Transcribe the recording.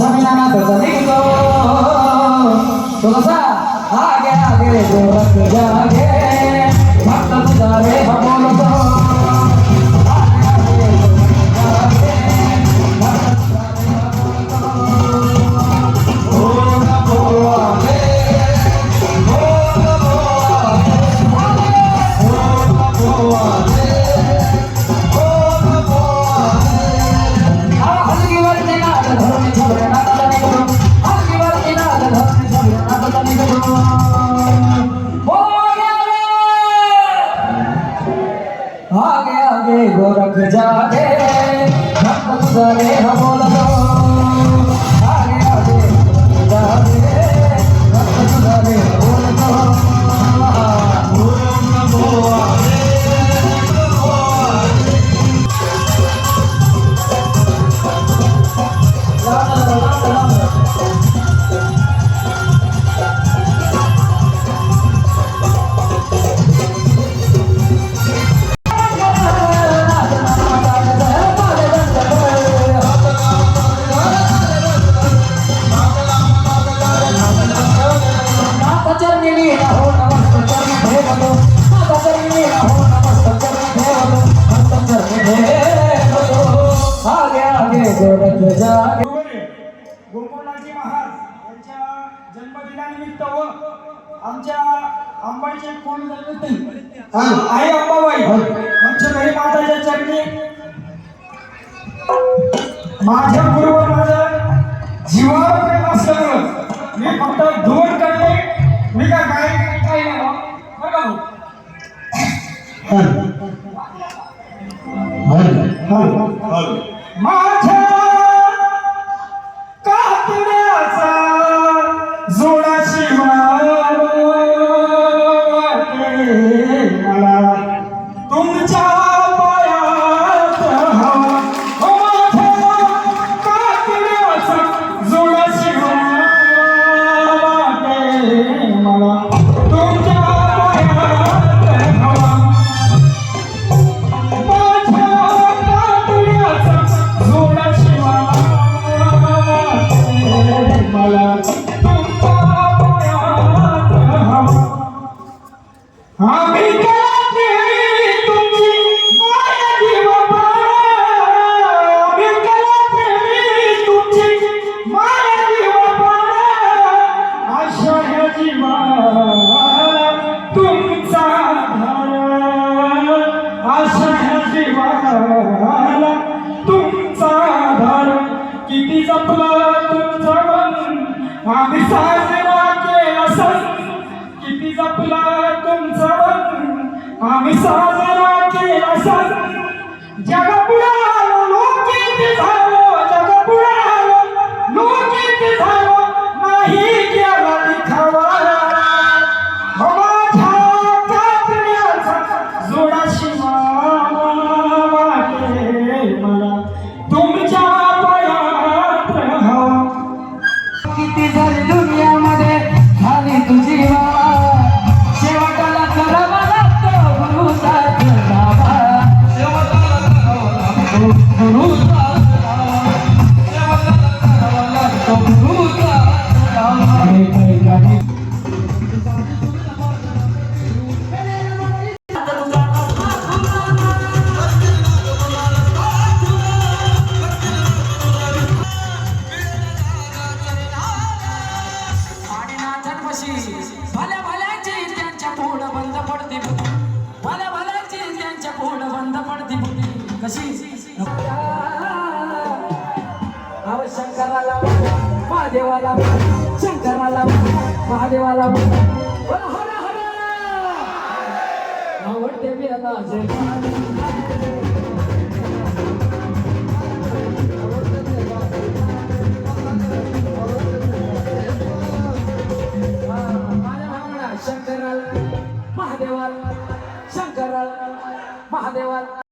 さみなまたぞそのさあげあげれそのさじゃあげまたぶたれば जागे गोरख जागे हम सरे हम सोडत जा गोकुळनाथजी महाराज यांच्या जन्मदिनानिमित्त व आमच्या आंबाईचे कोण जन्मती आहे अंबाबाई. मच्छरकरी माताच्या चरणी. माझ्या गुरुवर माझ्या जीवावर प्रेम असल्यामुळं मी फक्त धुवण करते. मी काय काय काय बघा माझ्या आम्ही साजेवा केला सण किती जपला तुमचा आम्ही साजरा अव शंकराला महादेवाला शंकराला महादेवाला आवडते मी आता